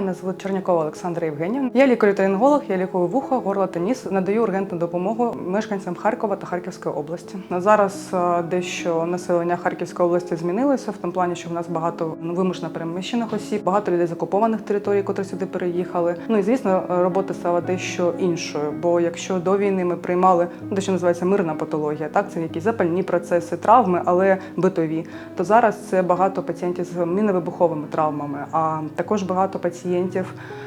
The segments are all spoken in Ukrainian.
Мене звуть Чернякова Олександра Євгенівна. Я лікар-отолінголог, я лікую вухо, горло та ніс. Надаю ургентну допомогу мешканцям Харкова та Харківської області. На зараз е, дещо населення Харківської області змінилося в тому плані, що в нас багато вимушено переміщених осіб, багато людей з окупованих територій, котрі сюди переїхали. Ну і звісно, робота стала дещо іншою. Бо якщо до війни ми приймали ну, те, що називається мирна патологія, так це якісь запальні процеси, травми, але битові, то зараз це багато пацієнтів з міновибуховими травмами, а також багато пацієнтів,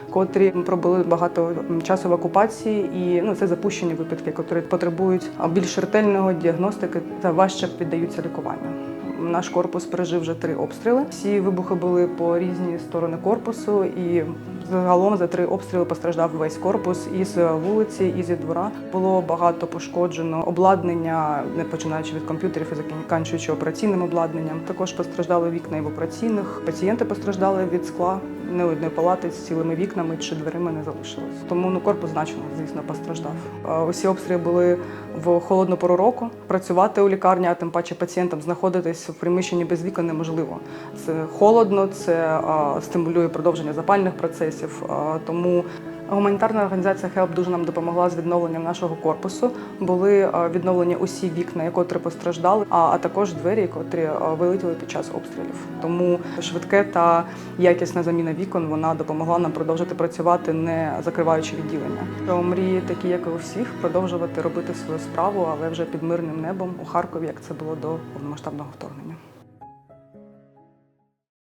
котрі пробули багато часу в окупації, і ну це запущені випадки, котрі потребують більш ретельного діагностики та важче піддаються лікуванню. Наш корпус пережив вже три обстріли. Всі вибухи були по різні сторони корпусу, і загалом за три обстріли постраждав весь корпус і з вулиці, і зі двора. Було багато пошкоджено обладнання, не починаючи від комп'ютерів і закінчуючи операційним обладнанням. Також постраждали вікна і в операційних. Пацієнти постраждали від скла. Не одної палати з цілими вікнами чи дверима не залишилось. Тому ну корпус значно, звісно, постраждав. Усі обстріли були в холодну пору року. Працювати у лікарні, а тим паче пацієнтам знаходитись в приміщенні без вікон неможливо. Це холодно, це стимулює продовження запальних процесів. А, тому Гуманітарна організація HELP дуже нам допомогла з відновленням нашого корпусу. Були відновлені усі вікна, котрі постраждали, а також двері, котрі вилетіли під час обстрілів. Тому швидке та якісна заміна вікон вона допомогла нам продовжити працювати, не закриваючи відділення. Мрії, такі як і у всіх, продовжувати робити свою справу, але вже під мирним небом у Харкові, як це було до повномасштабного вторгнення.